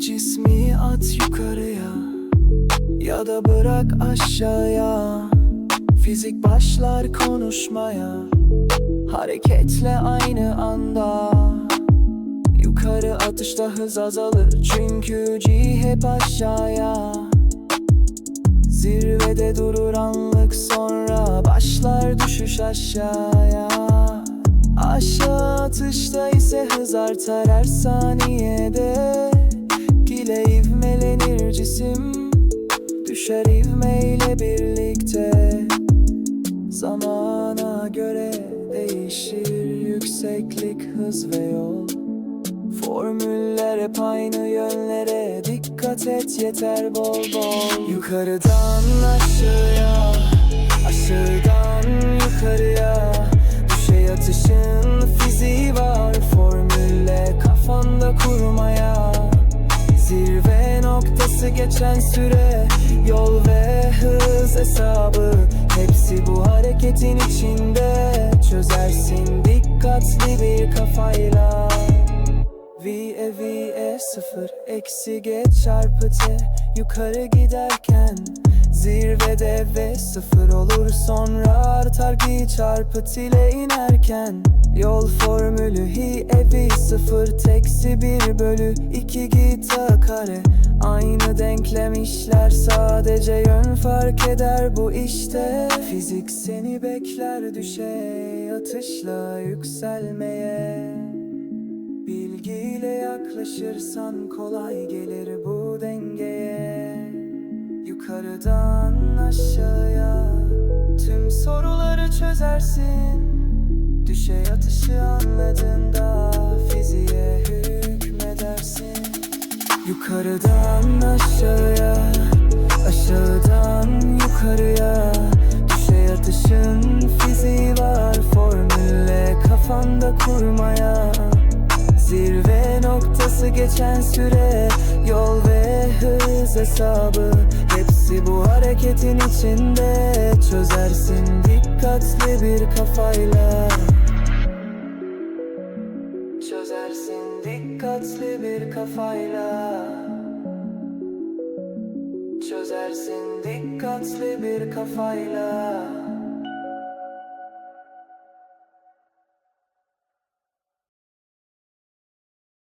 cismi at yukarıya Ya da bırak aşağıya. Fizik başlar konuşmaya Hareketle aynı anda. Yukarı atışta hız azalır Çünkü G hep aşağıya. Zirvede durur anlık sonra Başlar düşüş aşağıya. Aşağı atışta ise hız artar her saniyede cisim Düşer ivmeyle birlikte. Zamana göre değişir yükseklik, hız ve yol. Formüller hep aynı yönlere Dikkat et yeter bol bol. Yukarıdan aşağıya Aşağıdan yukarıya Noktası geçen süre? Yol ve hız hesabı. Hepsi bu hareketin içinde. Çözersin dikkatli bir kafayla. V'e V'e sıfır Eksi G çarpı T. Yukarı giderken Zirvede V sıfır olur Sonra artar G çarpı T ile inerken Yol formülü Hi e V sıfır Teksi bir bölü iki gita kare. Aynı denklem işler Sadece yön fark eder. Bu işte Fizik seni bekler düşe Atışla yükselmeye. Bilgiyle yaklaşırsan kolay gelir bu dengeye. Yukarıdan aşağıya tüm soruları çözersin. Düşe yatışı anladığında fiziğe hükmedersin. Yukarıdan aşağıya Aşağıdan yukarıya. Düşe yatışın fiziği var Formülle kafanda kurmaya. Zirve noktası geçen süre Yol ve hız hesabı Hepsi bu hareketin içinde. Çözersin dikkatli bir kafayla. Çözersin dikkatli bir kafayla. Çözersin dikkatli bir kafayla